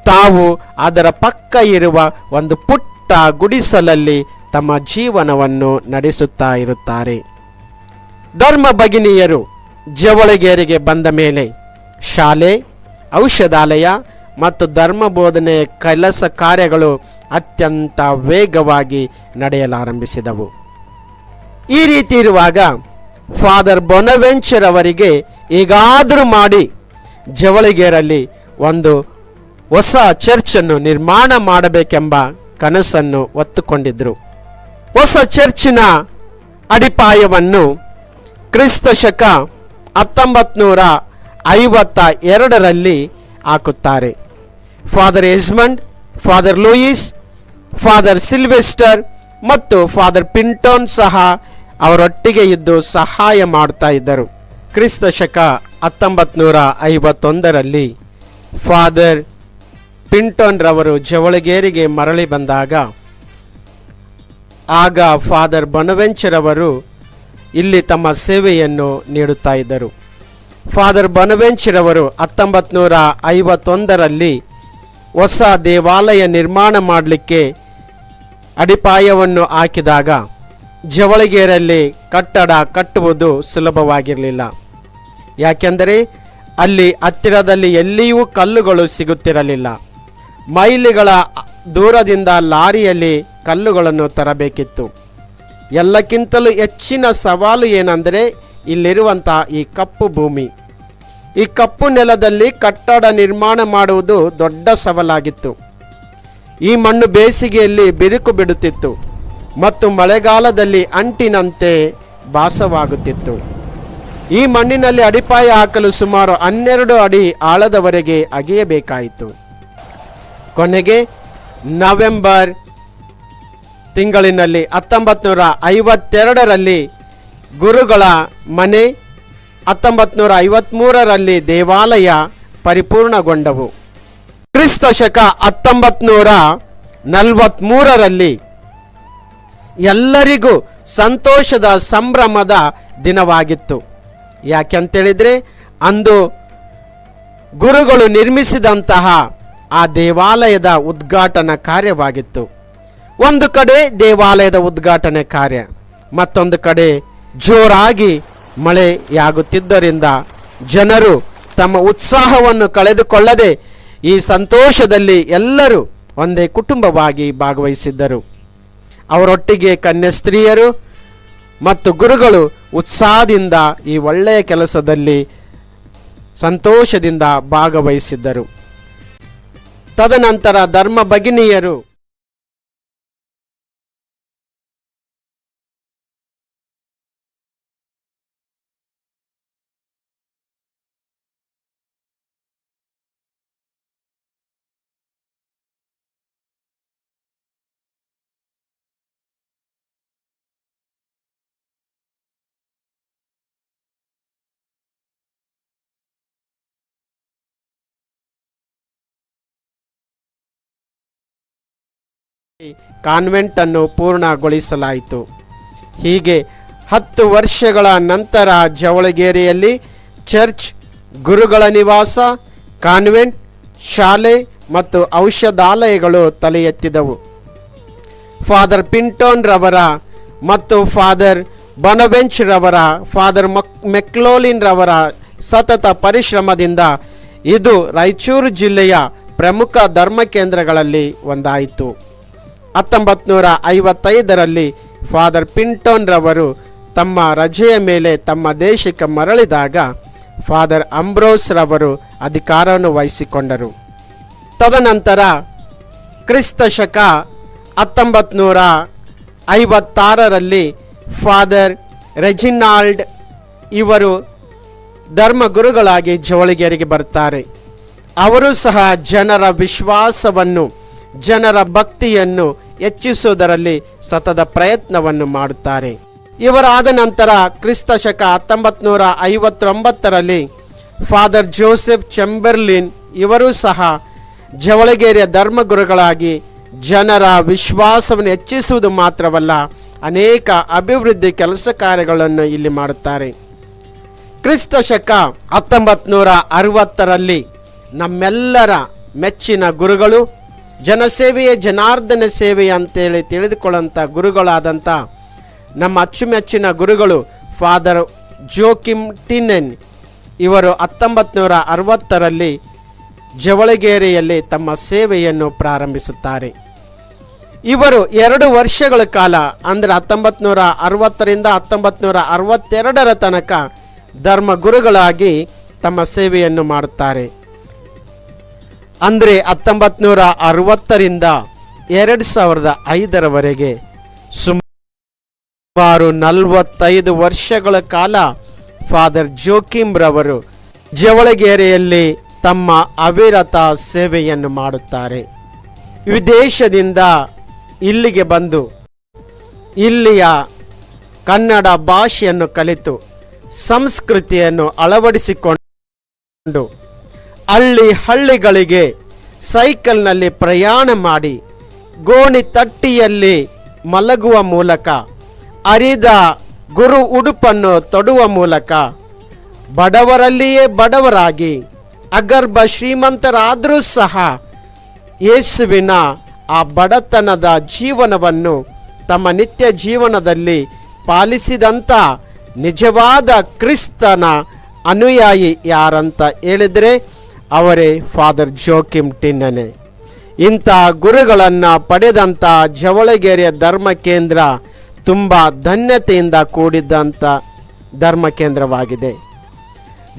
ತಾವು ಅದರ ಪಕ್ಕ ಇರುವ ಒಂದು ಪುಟ್ಟ ಗುಡಿಸಲಲ್ಲಿ ತಮ್ಮ ಜೀವನವನ್ನು ನಡೆಸುತ್ತಾ ಇರುತ್ತಾರೆ. ಧರ್ಮ ಭಗಿನಿಯರು ಜವಳಗೇರಿಗೆ ಬಂದ ಮೇಲೆ ಶಾಲೆ, ಔಷಧಾಲಯ ಮತ್ತು ಧರ್ಮ ಬೋಧನೆ ಕೆಲಸ ಕಾರ್ಯಗಳು ಅತ್ಯಂತ ವೇಗವಾಗಿ ನಡೆಯಲಾರಂಭಿಸಿದವು. ಈ ರೀತಿ ಇರುವಾಗ ಫಾದರ್ ಬೊನವೆಂಚರ್ ಅವರಿಗೆ ಈಗಾದರೂ ಮಾಡಿ ಜವಳಿಗೇರಲ್ಲಿ ಒಂದು ಹೊಸ ಚರ್ಚನ್ನು ನಿರ್ಮಾಣ ಮಾಡಬೇಕೆಂಬ ಕನಸನ್ನು ಒತ್ತುಕೊಂಡಿದ್ದರು ಹೊಸ ಚರ್ಚಿನ ಅಡಿಪಾಯವನ್ನು ಕ್ರಿಸ್ತ ಶಕ ಹತ್ತೊಂಬತ್ತು ನೂರ ಐವತ್ತ ಎರಡರಲ್ಲಿ ಹಾಕುತ್ತಾರೆ. Father Esmond father Louis father Sylvester ಮತ್ತು ಫಾದರ್ ಪಿಂಟೋನ್ ಸಹ ಅವರೊಟ್ಟಿಗೆ ಇದ್ದು ಸಹಾಯ ಮಾಡ್ತಾ ಇದ್ದರು. ಕ್ರಿಸ್ತ ಶಕ ಹತ್ತೊಂಬತ್ತು ನೂರ ಐವತ್ತೊಂದರಲ್ಲಿ ಫಾದರ್ ಪಿಂಟೋನ್ ರವರು ಜವಳಗೇರಿಗೆ ಮರಳಿ ಬಂದಾಗ, ಆಗ ಫಾದರ್ ಬನವೆಂಚರ್ ಅವರು ಇಲ್ಲಿ ತಮ್ಮ ಸೇವೆಯನ್ನು ನೀಡುತ್ತಾ ಇದ್ದರು. ಫಾದರ್ ಬನವೆಂಚರ್ ಅವರು ಹತ್ತೊಂಬತ್ತು ನೂರ ಐವತ್ತೊಂದರಲ್ಲಿ ಹೊಸ ದೇವಾಲಯ ನಿರ್ಮಾಣ ಮಾಡಲಿಕ್ಕೆ ಅಡಿಪಾಯವನ್ನು ಹಾಕಿದಾಗ ಜವಳಗೇರಲ್ಲಿ ಕಟ್ಟಡ ಕಟ್ಟುವುದು ಸುಲಭವಾಗಿರಲಿಲ್ಲ. ಯಾಕೆಂದರೆ ಅಲ್ಲಿ ಹತ್ತಿರದಲ್ಲಿ ಎಲ್ಲಿಯೂ ಕಲ್ಲುಗಳು ಸಿಗುತ್ತಿರಲಿಲ್ಲ. ಮೈಲಿಗಳ ದೂರದಿಂದ ಲಾರಿಯಲ್ಲಿ ಕಲ್ಲುಗಳನ್ನು ತರಬೇಕಿತ್ತು. ಎಲ್ಲಕ್ಕಿಂತಲೂ ಹೆಚ್ಚಿನ ಸವಾಲು ಏನೆಂದರೆ ಇಲ್ಲಿರುವಂಥ ಈ ಕಪ್ಪು ಭೂಮಿ. ಈ ಕಪ್ಪು ನೆಲದಲ್ಲಿ ಕಟ್ಟಡ ನಿರ್ಮಾಣ ಮಾಡುವುದು ದೊಡ್ಡ ಸವಾಲಾಗಿತ್ತು. ಈ ಮಣ್ಣು ಬೇಸಿಗೆಯಲ್ಲಿ ಬಿರುಕು ಬಿಡುತ್ತಿತ್ತು ಮತ್ತು ಮಳೆಗಾಲದಲ್ಲಿ ಅಂಟಿನಂತೆ ಭಾಸವಾಗುತ್ತಿತ್ತು. ಈ ಮಣ್ಣಿನಲ್ಲಿ ಅಡಿಪಾಯ ಹಾಕಲು ಸುಮಾರು ಹನ್ನೆರಡು ಅಡಿ ಆಳದವರೆಗೆ ಅಗೆಯಬೇಕಾಯಿತು. ಕೊನೆಗೆ ನವೆಂಬರ್ ತಿಂಗಳಿನಲ್ಲಿ ಹತ್ತೊಂಬತ್ತು ನೂರ ಐವತ್ತೆರಡರಲ್ಲಿ ಗುರುಗಳ ಮನೆ ಹತ್ತೊಂಬತ್ತು ನೂರ ಐವತ್ತ್ಮೂರರಲ್ಲಿ ದೇವಾಲಯ ಪರಿಪೂರ್ಣಗೊಂಡವು. ಕ್ರಿಸ್ತ ಶಕ ಹತ್ತೊಂಬತ್ತು ನೂರ ಎಲ್ಲರಿಗೂ ಸಂತೋಷದ ಸಂಭ್ರಮದ ದಿನವಾಗಿತ್ತು. ಯಾಕೆಂತೇಳಿದರೆ ಅಂದು ಗುರುಗಳು ನಿರ್ಮಿಸಿದಂತಹ ಆ ದೇವಾಲಯದ ಉದ್ಘಾಟನಾ ಕಾರ್ಯವಾಗಿತ್ತು. ಒಂದು ಕಡೆ ದೇವಾಲಯದ ಉದ್ಘಾಟನೆ ಕಾರ್ಯ, ಮತ್ತೊಂದು ಕಡೆ ಜೋರಾಗಿ ಮಳೆಯಾಗುತ್ತಿದ್ದರಿಂದ ಜನರು ತಮ್ಮ ಉತ್ಸಾಹವನ್ನು ಕಳೆದುಕೊಳ್ಳದೆ ಈ ಸಂತೋಷದಲ್ಲಿ ಎಲ್ಲರೂ ಒಂದೇ ಕುಟುಂಬವಾಗಿ ಭಾಗವಹಿಸಿದ್ದರು. ಅವರೊಟ್ಟಿಗೆ ಕನ್ಯಾ ಸ್ತ್ರೀಯರು ಮತ್ತು ಗುರುಗಳು ಉತ್ಸಾಹದಿಂದ ಈ ಒಳ್ಳೆಯ ಕೆಲಸದಲ್ಲಿ ಸಂತೋಷದಿಂದ ಭಾಗವಹಿಸಿದ್ದರು. ತದನಂತರ ಧರ್ಮ ಭಗಿನಿಯರು ಕಾನ್ವೆಂಟ್ ಅನ್ನು ಪೂರ್ಣಗೊಳಿಸಲಾಯಿತು. ಹೀಗೆ ಹತ್ತು ವರ್ಷಗಳ ನಂತರ ಜವಳಗೇರಿಯಲ್ಲಿ ಚರ್ಚ್, ಗುರುಗಳ ನಿವಾಸ, ಕಾನ್ವೆಂಟ್, ಶಾಲೆ ಮತ್ತು ಔಷಧಾಲಯಗಳು ತಲೆ ಎತ್ತಿದವು ಫಾದರ್ ಪಿಂಟೋನ್ ರವರ ಮತ್ತು ಫಾದರ್ ಬನಬೆಂಚ್ ರವರ, ಫಾದರ್ ಮಕ್, ಮೆಕ್ಲೋಲಿನ್ ರವರ ಸತತ ಪರಿಶ್ರಮದಿಂದ ಇದು ರಾಯಚೂರು ಜಿಲ್ಲೆಯ ಪ್ರಮುಖ ಧರ್ಮ ಕೇಂದ್ರಗಳಲ್ಲಿ ಒಂದಾಯಿತು. ಹತ್ತೊಂಬತ್ತು ನೂರ ಐವತ್ತೈದರಲ್ಲಿ ಫಾದರ್ ಪಿಂಟೋನ್ರವರು ತಮ್ಮ ರಜೆಯ ಮೇಲೆ ತಮ್ಮ ದೇಶಕ್ಕೆ ಮರಳಿದಾಗ ಫಾದರ್ ಅಂಬ್ರೋಸ್ ರವರು ಅಧಿಕಾರವನ್ನು ವಹಿಸಿಕೊಂಡರು. ತದನಂತರ ಕ್ರಿಸ್ತ ಶಕ ಹತ್ತೊಂಬತ್ತು ನೂರ ಐವತ್ತಾರರಲ್ಲಿ ಫಾದರ್ ರೆಜಿನಾಲ್ಡ್ ಇವರು ಧರ್ಮಗುರುಗಳಾಗಿ ಜವಳಿಗೆರೆಗೆ ಬರ್ತಾರೆ. ಅವರು ಸಹ ಜನರ ವಿಶ್ವಾಸವನ್ನು, ಜನರ ಭಕ್ತಿಯನ್ನು ಹೆಚ್ಚಿಸುವುದರಲ್ಲಿ ಸತತ ಪ್ರಯತ್ನವನ್ನು ಮಾಡುತ್ತಾರೆ. ಇವರಾದ ನಂತರ ಕ್ರಿಸ್ತ ಶಕ ಹತ್ತೊಂಬತ್ತು ನೂರ ಐವತ್ತೊಂಬತ್ತರಲ್ಲಿ ಫಾದರ್ ಜೋಸೆಫ್ ಚೆಂಬರ್ಲಿನ್ ಇವರೂ ಸಹ ಜವಳಗೇರಿಯ ಧರ್ಮಗುರುಗಳಾಗಿ ಜನರ ವಿಶ್ವಾಸವನ್ನು ಹೆಚ್ಚಿಸುವುದು ಮಾತ್ರವಲ್ಲ, ಅನೇಕ ಅಭಿವೃದ್ಧಿ ಕೆಲಸ ಕಾರ್ಯಗಳನ್ನು ಇಲ್ಲಿ ಮಾಡುತ್ತಾರೆ. ಕ್ರಿಸ್ತ ಶಕ ಹತ್ತೊಂಬತ್ತು ನೂರ ಅರವತ್ತರಲ್ಲಿ ನಮ್ಮೆಲ್ಲರ ಮೆಚ್ಚಿನ ಗುರುಗಳು ಜನಸೇವೆಯೇ ಜನಾರ್ದನ ಸೇವೆ ಅಂತೇಳಿ ತಿಳಿದುಕೊಳ್ಳಂಥ ಗುರುಗಳಾದಂಥ ನಮ್ಮ ಅಚ್ಚುಮೆಚ್ಚಿನ ಗುರುಗಳು ಫಾದರ್ ಜೋಕಿಮ್ ಟಿನೆನ್ ಇವರು ಹತ್ತೊಂಬತ್ತು ನೂರ ಅರವತ್ತರಲ್ಲಿ ಜವಳಗೇರಿಯಲ್ಲಿ ತಮ್ಮ ಸೇವೆಯನ್ನು ಪ್ರಾರಂಭಿಸುತ್ತಾರೆ. ಇವರು ಎರಡು ವರ್ಷಗಳ ಕಾಲ, ಅಂದರೆ ಹತ್ತೊಂಬತ್ತು ನೂರ ಅರವತ್ತರಿಂದ ಹತ್ತೊಂಬತ್ತು ನೂರ ಅರವತ್ತೆರಡರ ತನಕ ಧರ್ಮ ಗುರುಗಳಾಗಿ ತಮ್ಮ ಸೇವೆಯನ್ನು ಮಾಡುತ್ತಾರೆ. ಅಂದರೆ ಹತ್ತೊಂಬತ್ತು ನೂರ ಅರವತ್ತರಿಂದ ಎರಡು ಸಾವಿರದ ಐದರವರೆಗೆ ಸುಮಾರು ನಲವತ್ತೈದು ವರ್ಷಗಳ ಕಾಲ ಫಾದರ್ ಜೋಕಿಮ್ ರವರು ಜವಳಗೆರೆಯಲ್ಲಿ ತಮ್ಮ ಅವಿರತ ಸೇವೆಯನ್ನು ಮಾಡುತ್ತಾರೆ. ವಿದೇಶದಿಂದ ಇಲ್ಲಿಗೆ ಬಂದು ಇಲ್ಲಿಯ ಕನ್ನಡ ಭಾಷೆಯನ್ನು ಕಲಿತು ಸಂಸ್ಕೃತಿಯನ್ನು ಅಳವಡಿಸಿಕೊಂಡು ಹಳ್ಳಿ ಹಳ್ಳಿಗಳಿಗೆ ಸೈಕಲ್ನಲ್ಲಿ ಪ್ರಯಾಣ ಮಾಡಿ ಗೋಣಿ ತಟ್ಟಿಯಲ್ಲಿ ಮಲಗುವ ಮೂಲಕ, ಅರಿದ ಗುರು ಉಡುಪನ್ನು ತೊಡುವ ಮೂಲಕ, ಬಡವರಲ್ಲಿಯೇ ಬಡವರಾಗಿ ಅಗರ್ಭ ಶ್ರೀಮಂತರಾದರೂ ಸಹ ಯೇಸುವಿನ ಆ ಬಡತನದ ಜೀವನವನ್ನು ತಮ್ಮ ನಿತ್ಯ ಜೀವನದಲ್ಲಿ ಪಾಲಿಸಿದಂಥ ನಿಜವಾದ ಕ್ರಿಸ್ತನ ಅನುಯಾಯಿ ಯಾರಂತ ಹೇಳಿದರೆ ಅವರೇ ಫಾದರ್ ಜೋಕಿಮ್ ಟಿನ್ನನೆ ಇಂಥ ಗುರುಗಳನ್ನು ಪಡೆದಂಥ ಜವಳಗೆರೆಯ ಧರ್ಮ ಕೇಂದ್ರ ತುಂಬ ಧನ್ಯತೆಯಿಂದ ಕೂಡಿದ್ದಂಥ ಧರ್ಮ ಕೇಂದ್ರವಾಗಿದೆ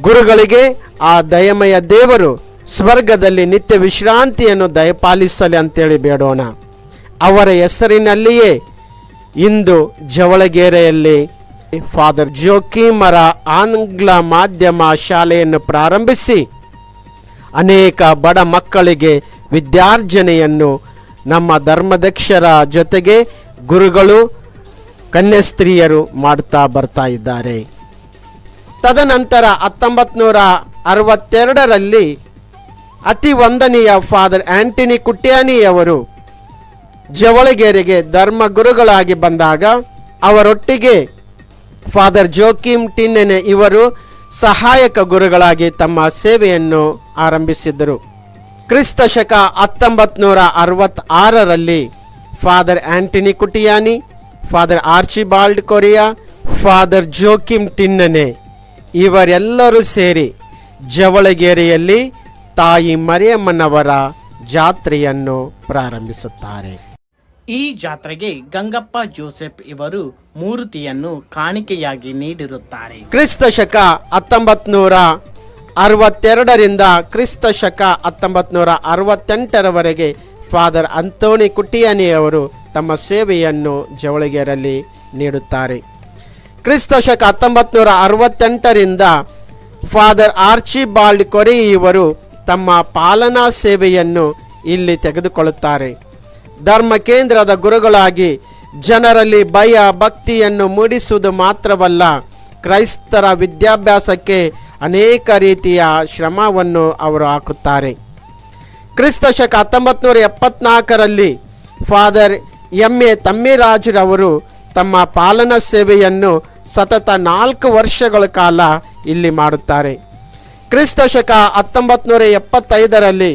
ಗುರುಗಳಿಗೆ ಆ ದಯಮಯ ದೇವರು ಸ್ವರ್ಗದಲ್ಲಿ ನಿತ್ಯ ವಿಶ್ರಾಂತಿಯನ್ನು ದಯಪಾಲಿಸಲಿ ಅಂತೇಳಿ ಬೇಡೋಣ. ಅವರ ಹೆಸರಿನಲ್ಲಿಯೇ ಇಂದು ಜವಳಗೆರೆಯಲ್ಲಿ ಫಾದರ್ ಜೋಕಿಮರ ಆಂಗ್ಲ ಮಾಧ್ಯಮ ಶಾಲೆಯನ್ನು ಪ್ರಾರಂಭಿಸಿ ಅನೇಕ ಬಡ ಮಕ್ಕಳಿಗೆ ವಿದ್ಯಾರ್ಜನೆಯನ್ನು ನಮ್ಮ ಧರ್ಮದಕ್ಷರ ಜೊತೆಗೆ ಗುರುಗಳು, ಕನ್ಯಾಸ್ತ್ರೀಯರು ಮಾಡ್ತಾ ಬರ್ತಾ ಇದ್ದಾರೆ. ತದನಂತರ ಹತ್ತೊಂಬತ್ತು ನೂರ ಅರವತ್ತೆರಡರಲ್ಲಿ ಅತಿ ವಂದನೀಯ ಫಾದರ್ ಆಂಟನಿ ಕುಟ್ಯಾನಿಯವರು ಜವಳಗೆರೆಗೆ ಧರ್ಮ ಗುರುಗಳಾಗಿ ಬಂದಾಗ ಅವರೊಟ್ಟಿಗೆ ಫಾದರ್ ಜೋಕಿಮ್ ಟಿನ್ನೆನೆ ಇವರು ಸಹಾಯಕ ಗುರುಗಳಾಗಿ ತಮ್ಮ ಸೇವೆಯನ್ನು ಆರಂಭಿಸಿದ್ದರು. ಕ್ರಿಸ್ತ ಶಕ ಹತ್ತೊಂಬತ್ತು ನೂರ ಅರವತ್ತಾರರಲ್ಲಿ Father Anthony ಕುಟಿಯಾನಿ father Archibald Korea father Joachim ಟಿನ್ನನೆ ಇವರೆಲ್ಲರೂ ಸೇರಿ ಜವಳಗೆರೆಯಲ್ಲಿ ತಾಯಿ ಮರಿಯಮ್ಮನವರ ಜಾತ್ರೆಯನ್ನು ಪ್ರಾರಂಭಿಸುತ್ತಾರೆ. ಈ ಜಾತ್ರೆಗೆ ಗಂಗಪ್ಪ ಜೋಸೆಫ್ ಇವರು ಮೂರ್ತಿಯನ್ನು ಕಾಣಿಕೆಯಾಗಿ ನೀಡಿರುತ್ತಾರೆ. ಕ್ರಿಸ್ತ ಶಕ ಹತ್ತೊಂಬತ್ತು ನೂರ ಅರವತ್ತೆರಡರಿಂದ ಕ್ರಿಸ್ತ ಶಕ ಹತ್ತೊಂಬತ್ತು ನೂರ ಅರವತ್ತೆಂಟರವರೆಗೆ ಫಾದರ್ ಅಂತೋಣಿ ಅವರು ತಮ್ಮ ಸೇವೆಯನ್ನು ಜವಳಿಗೆರಲ್ಲಿ ನೀಡುತ್ತಾರೆ. ಕ್ರಿಸ್ತ ಶಕ ಹತ್ತೊಂಬತ್ತು ನೂರ ಅರವತ್ತೆಂಟರಿಂದ ಫಾದರ್ ಆರ್ಚಿಬಾಲ್ಡ್ ಕೊರಿ ಇವರು ತಮ್ಮ ಪಾಲನಾ ಸೇವೆಯನ್ನು ಇಲ್ಲಿ ತೆಗೆದುಕೊಳ್ಳುತ್ತಾರೆ. ಧರ್ಮ ಕೇಂದ್ರದ ಗುರುಗಳಾಗಿ ಜನರಲ್ಲಿ ಭಯ ಭಕ್ತಿಯನ್ನು ಮೂಡಿಸುವುದು ಮಾತ್ರವಲ್ಲ, ಕ್ರೈಸ್ತರ ವಿದ್ಯಾಭ್ಯಾಸಕ್ಕೆ ಅನೇಕ ರೀತಿಯ ಶ್ರಮವನ್ನು ಅವರು ಹಾಕುತ್ತಾರೆ. ಕ್ರಿಸ್ತ ಶಕ ಹತ್ತೊಂಬತ್ತು ನೂರ ಎಪ್ಪತ್ನಾಲ್ಕರಲ್ಲಿ ಫಾದರ್ ಎಂ ಎ ತಮ್ಮಿರಾಜರವರು ತಮ್ಮ ಪಾಲನಾ ಸೇವೆಯನ್ನು ಸತತ ನಾಲ್ಕು ವರ್ಷಗಳ ಕಾಲ ಇಲ್ಲಿ ಮಾಡುತ್ತಾರೆ. ಕ್ರಿಸ್ತ ಶಕ ಹತ್ತೊಂಬತ್ತು ನೂರ ಎಪ್ಪತ್ತೈದರಲ್ಲಿ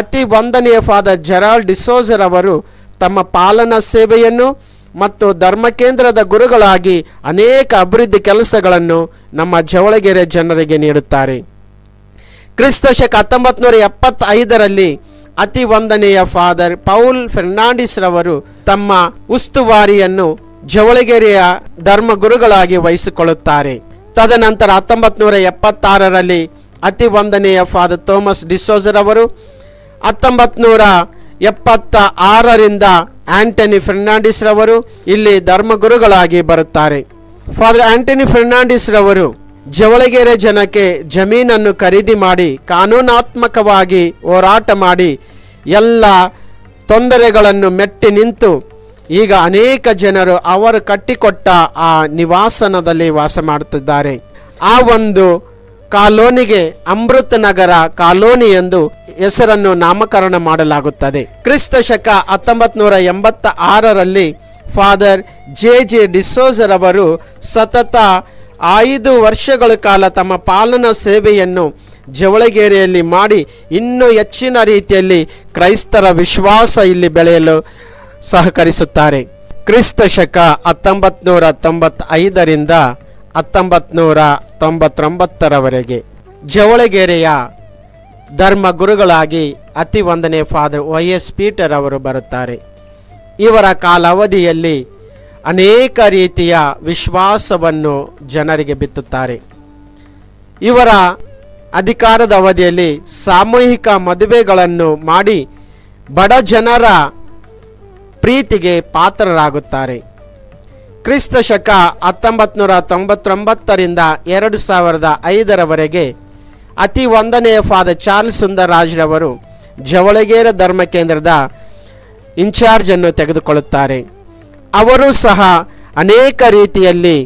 ಅತಿ ವಂದನೀಯ ಫಾದರ್ ಜೆರಾಲ್ಡ್ ಡಿಸೋಜರ್ ಅವರು ತಮ್ಮ ಪಾಲನಾ ಸೇವೆಯನ್ನು ಮತ್ತು ಧರ್ಮ ಕೇಂದ್ರದ ಗುರುಗಳಾಗಿ ಅನೇಕ ಅಭಿವೃದ್ಧಿ ಕೆಲಸಗಳನ್ನು ನಮ್ಮ ಜವಳಗೆರೆ ಜನರಿಗೆ ನೀಡುತ್ತಾರೆ. ಕ್ರಿಸ್ತ ಶಕ ಹತ್ತೊಂಬತ್ತು ಎಪ್ಪತ್ತೈದರಲ್ಲಿ ಅತಿ ವಂದನೆಯ ಫಾದರ್ ಪೌಲ್ ಫೆರ್ನಾಂಡಿಸ್ ರವರು ತಮ್ಮ ಉಸ್ತುವಾರಿಯನ್ನು ಜವಳಗೆರೆಯ ಧರ್ಮ ಗುರುಗಳಾಗಿ ವಹಿಸಿಕೊಳ್ಳುತ್ತಾರೆ. ತದನಂತರ ಹತ್ತೊಂಬತ್ತು ನೂರ ಎಪ್ಪತ್ತಾರರಲ್ಲಿ ಅತಿ ವಂದನೆಯ ಫಾದರ್ ಥೋಮಸ್ ಡಿಸೋಜರ್ ಅವರು ಹತ್ತೊಂಬತ್ತು ನೂರ ಎಪ್ಪತ್ತ ಆರರಿಂದ ಆಂಟನಿ ಫರ್ನಾಂಡಿಸ್ ರವರು ಇಲ್ಲಿ ಧರ್ಮಗುರುಗಳಾಗಿ ಬರುತ್ತಾರೆ. ಫಾದರ್ ಆಂಟನಿ ಫರ್ನಾಂಡಿಸ್ ರವರು ಜವಳಗೆರೆ ಜನಕ್ಕೆ ಜಮೀನನ್ನು ಖರೀದಿ ಮಾಡಿ ಕಾನೂನಾತ್ಮಕವಾಗಿ ಹೋರಾಟ ಮಾಡಿ ಎಲ್ಲ ತೊಂದರೆಗಳನ್ನು ಮೆಟ್ಟಿ ನಿಂತು ಈಗ ಅನೇಕ ಜನರು ಅವರು ಕಟ್ಟಿಕೊಟ್ಟ ಆ ನಿವಾಸನದಲ್ಲಿ ವಾಸ ಮಾಡುತ್ತಿದ್ದಾರೆ ಆ ಒಂದು ಕಾಲೋನಿಗೆ ಅಮೃತ ನಗರ ಕಾಲೋನಿ ಎಂದು ಹೆಸರನ್ನು ನಾಮಕರಣ ಮಾಡಲಾಗುತ್ತದೆ. ಕ್ರಿಸ್ತ ಶಕ ಹತ್ತೊಂಬತ್ತು ನೂರ ಎಂಬತ್ತ ಆರರಲ್ಲಿ ಫಾದರ್ ಜೆ ಜೆ ಡಿಸೋಜರ್ ಅವರು ಸತತ ಐದು ವರ್ಷಗಳ ಕಾಲ ತಮ್ಮ ಪಾಲನಾ ಸೇವೆಯನ್ನು ಜವಳಗೇರಿಯಲ್ಲಿ ಮಾಡಿ ಇನ್ನೂ ಹೆಚ್ಚಿನ ರೀತಿಯಲ್ಲಿ ಕ್ರೈಸ್ತರ ವಿಶ್ವಾಸ ಇಲ್ಲಿ ಬೆಳೆಯಲು ಸಹಕರಿಸುತ್ತಾರೆ. ಕ್ರಿಸ್ತ ಶಕ ಹತ್ತೊಂಬತ್ತು ನೂರ ತೊಂಬತ್ತೈದರಿಂದ ಹತ್ತೊಂಬತ್ತು ನೂರ ತೊಂಬತ್ತೊಂಬತ್ತರವರೆಗೆ ಜವಳಗೆರೆಯ ಧರ್ಮ ಗುರುಗಳಾಗಿ ಅತಿ ವಂದನೆ ಫಾದರ್ ವೈ ಎಸ್ ಪೀಟರ್ ಅವರು ಬರುತ್ತಾರೆ. ಇವರ ಕಾಲಾವಧಿಯಲ್ಲಿ ಅನೇಕ ರೀತಿಯ ವಿಶ್ವಾಸವನ್ನು ಜನರಿಗೆ ಬಿತ್ತುತ್ತಾರೆ. ಇವರ ಅಧಿಕಾರದ ಅವಧಿಯಲ್ಲಿ ಸಾಮೂಹಿಕ ಮದುವೆಗಳನ್ನು ಮಾಡಿ ಬಡ ಜನರ ಪ್ರೀತಿಗೆ ಪಾತ್ರರಾಗುತ್ತಾರೆ. ಕ್ರಿಸ್ತ ಶಕ ಹತ್ತೊಂಬತ್ತು ನೂರ ತೊಂಬತ್ತೊಂಬತ್ತರಿಂದ ಎರಡು ಸಾವಿರದ ಐದರವರೆಗೆ ಅತಿ ಒಂದನೆಯ ಫಾದರ್ ಚಾರ್ಲ್ಸ್ ಸುಂದರರಾಜ್ರವರು ಜವಳಗೇರ ಧರ್ಮ ಕೇಂದ್ರದ ಇನ್ಚಾರ್ಜನ್ನು ತೆಗೆದುಕೊಳ್ಳುತ್ತಾರೆ. ಅವರು ಸಹ ಅನೇಕ ರೀತಿಯಲ್ಲಿ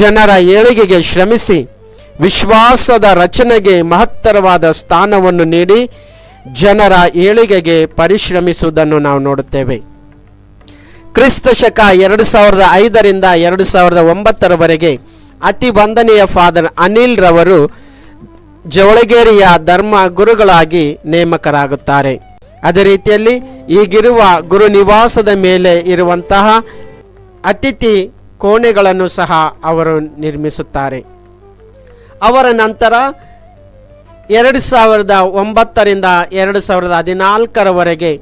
ಜನರ ಏಳಿಗೆಗೆ ಶ್ರಮಿಸಿ ವಿಶ್ವಾಸದ ರಚನೆಗೆ ಮಹತ್ತರವಾದ ಸ್ಥಾನವನ್ನು ನೀಡಿ ಜನರ ಏಳಿಗೆಗೆ ಪರಿಶ್ರಮಿಸುವುದನ್ನು ನಾವು ನೋಡುತ್ತೇವೆ. ಕ್ರಿಸ್ತ ಶಕ ಎರಡು ಸಾವಿರದ ಐದರಿಂದ ಎರಡು ಸಾವಿರದ ಒಂಬತ್ತರವರೆಗೆ ಅತಿ ವಂದನೀಯ ಫಾದರ್ ಅನಿಲ್ ರವರು ಜವಳಗೇರಿಯ ಧರ್ಮ ಗುರುಗಳಾಗಿ ನೇಮಕರಾಗುತ್ತಾರೆ. ಅದೇ ರೀತಿಯಲ್ಲಿ ಈಗಿರುವ ಗುರು ನಿವಾಸದ ಮೇಲೆ ಇರುವಂತಹ ಅತಿಥಿ ಕೋಣೆಗಳನ್ನು ಸಹ ಅವರು ನಿರ್ಮಿಸುತ್ತಾರೆ. ಅವರ ನಂತರ ಎರಡು ಸಾವಿರದ ಒಂಬತ್ತರಿಂದ ಎರಡು ಸಾವಿರದ ಹದಿನಾಲ್ಕರವರೆಗೆ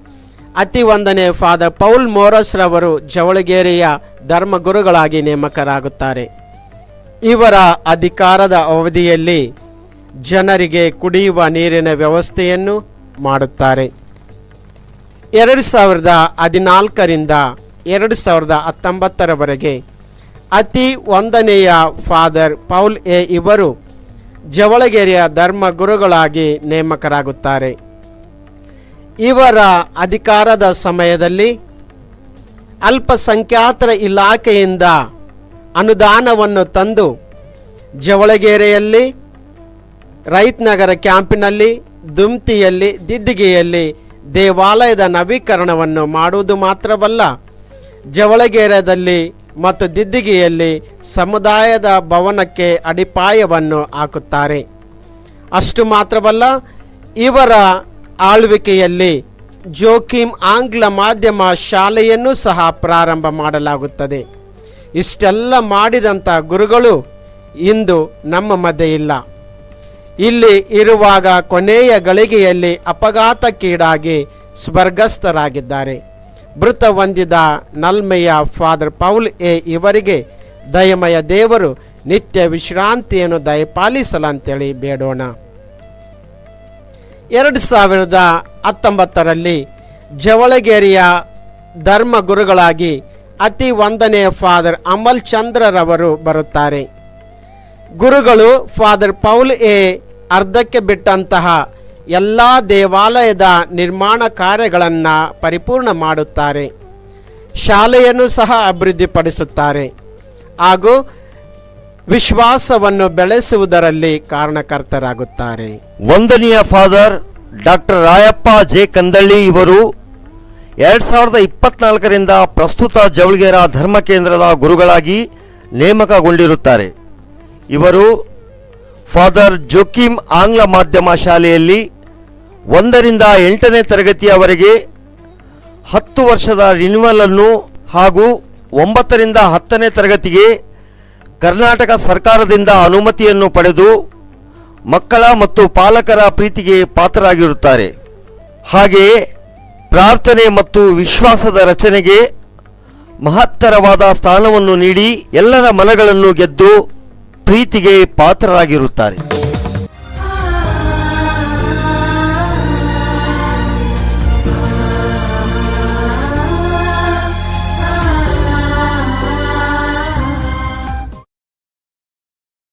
ಅತಿ ವಂದನೆ ಫಾದರ್ ಪೌಲ್ ಮೋರಸ್ ರವರು ಜವಳಗೇರಿಯ ಧರ್ಮಗುರುಗಳಾಗಿ ನೇಮಕರಾಗುತ್ತಾರೆ. ಇವರ ಅಧಿಕಾರದ ಅವಧಿಯಲ್ಲಿ ಜನರಿಗೆ ಕುಡಿಯುವ ನೀರಿನ ವ್ಯವಸ್ಥೆಯನ್ನು ಮಾಡುತ್ತಾರೆ. ಎರಡು ಸಾವಿರದ ಹದಿನಾಲ್ಕರಿಂದ ಎರಡು ಸಾವಿರದ ಹತ್ತೊಂಬತ್ತರವರೆಗೆ ಅತಿ ಒಂದನೆಯ ಫಾದರ್ ಪೌಲ್ ಎ ಇವರು ಜವಳಗೆರೆಯ ಧರ್ಮಗುರುಗಳಾಗಿ ನೇಮಕರಾಗುತ್ತಾರೆ. ಇವರ ಅಧಿಕಾರದ ಸಮಯದಲ್ಲಿ ಅಲ್ಪಸಂಖ್ಯಾತರ ಇಲಾಖೆಯಿಂದ ಅನುದಾನವನ್ನು ತಂದು ಜವಳಗೆರೆಯಲ್ಲಿ ರೈತನಗರ ಕ್ಯಾಂಪಿನಲ್ಲಿ, ದುಮ್ತಿಯಲ್ಲಿ, ದಿದ್ದಿಗೆಯಲ್ಲಿ ದೇವಾಲಯದ ನವೀಕರಣವನ್ನು ಮಾಡುವುದು ಮಾತ್ರವಲ್ಲ, ಜವಳಗೆರೆಯಲ್ಲಿ ಮತ್ತು ದಿದ್ದಿಗೆಯಲ್ಲಿ ಸಮುದಾಯದ ಭವನಕ್ಕೆ ಅಡಿಪಾಯವನ್ನು ಹಾಕುತ್ತಾರೆ. ಅಷ್ಟು ಮಾತ್ರವಲ್ಲ, ಇವರ ಆಳ್ವಿಕೆಯಲ್ಲಿ ಜೋಕಿಮ್ ಆಂಗ್ಲ ಮಾಧ್ಯಮ ಶಾಲೆಯನ್ನು ಸಹ ಪ್ರಾರಂಭ ಮಾಡಲಾಗುತ್ತದೆ. ಇಷ್ಟೆಲ್ಲ ಮಾಡಿದಂಥ ಗುರುಗಳು ಇಂದು ನಮ್ಮ ಮಧ್ಯೆ ಇಲ್ಲ. ಇಲ್ಲಿ ಇರುವಾಗ ಕೊನೆಯ ಗಳಿಗೆಯಲ್ಲಿ ಅಪಘಾತಕ್ಕೀಡಾಗಿ ಸ್ವರ್ಗಸ್ಥರಾಗಿದ್ದಾರೆ. ಮೃತ ಹೊಂದಿದ ನಲ್ಮೆಯ ಫಾದರ್ ಪೌಲ್ ಎ ಇವರಿಗೆ ದಯಮಯ ದೇವರು ನಿತ್ಯ ವಿಶ್ರಾಂತಿಯನ್ನು ದಯಪಾಲಿಸಲಂತೇಳಿ ಬೇಡೋಣ. ಎರಡು ಸಾವಿರದ ಹತ್ತೊಂಬತ್ತರಲ್ಲಿ ಜವಳಗೇರಿಯ ಧರ್ಮ ಗುರುಗಳಾಗಿ ಅತಿ ಒಂದನೆಯ ಫಾದರ್ ಅಮಲ್ ಚಂದ್ರರವರು ಬರುತ್ತಾರೆ. ಗುರುಗಳು ಫಾದರ್ ಪೌಲ್ ಎ. ಅರ್ಧಕ್ಕೆ ಬಿಟ್ಟಂತಹ ಎಲ್ಲ ದೇವಾಲಯದ ನಿರ್ಮಾಣ ಕಾರ್ಯಗಳನ್ನು ಪರಿಪೂರ್ಣ ಮಾಡುತ್ತಾರೆ. ಶಾಲೆಯನ್ನು ಸಹ ಅಭಿವೃದ್ಧಿಪಡಿಸುತ್ತಾರೆ. ಹಾಗೂ ವಿಶ್ವಾಸವನ್ನು ಬೆಳೆಸುವುದರಲ್ಲಿ ಕಾರಣಕರ್ತರಾಗುತ್ತಾರೆ. ವಂದನೀಯ Father doctor Rayappa J Kandalli ಇವರು ಎರಡು ಸಾವಿರದ ಇಪ್ಪತ್ನಾಲ್ಕರಿಂದ ಪ್ರಸ್ತುತ ಜವಳಿಗೇರ ಧರ್ಮ ಕೇಂದ್ರದ ಗುರುಗಳಾಗಿ ನೇಮಕಗೊಂಡಿರುತ್ತಾರೆ. ಇವರು ಫಾದರ್ ಜೋಕಿಮ್ ಆಂಗ್ಲ ಮಾಧ್ಯಮ ಶಾಲೆಯಲ್ಲಿ ಒಂದರಿಂದ ಎಂಟನೇ ತರಗತಿಯವರೆಗೆ ಹತ್ತು ವರ್ಷದ ರಿನ್ಯೂವಲ್ ಅನ್ನು ಹಾಗೂ ಒಂಬತ್ತರಿಂದ ಹತ್ತನೇ ತರಗತಿಗೆ ಕರ್ನಾಟಕ ಸರ್ಕಾರದಿಂದ ಅನುಮತಿಯನ್ನು ಪಡೆದು ಮಕ್ಕಳ ಮತ್ತು ಪಾಲಕರ ಪ್ರೀತಿಗೆ ಪಾತ್ರರಾಗಿರುತ್ತಾರೆ. ಹಾಗೆಯೇ ಪ್ರಾರ್ಥನೆ ಮತ್ತು ವಿಶ್ವಾಸದ ರಚನೆಗೆ ಮಹತ್ತರವಾದ ಸ್ಥಾನವನ್ನು ನೀಡಿ ಎಲ್ಲರ ಮನಗಳನ್ನು ಗೆದ್ದು ಪ್ರೀತಿಗೆ ಪಾತ್ರರಾಗಿರುತ್ತಾರೆ.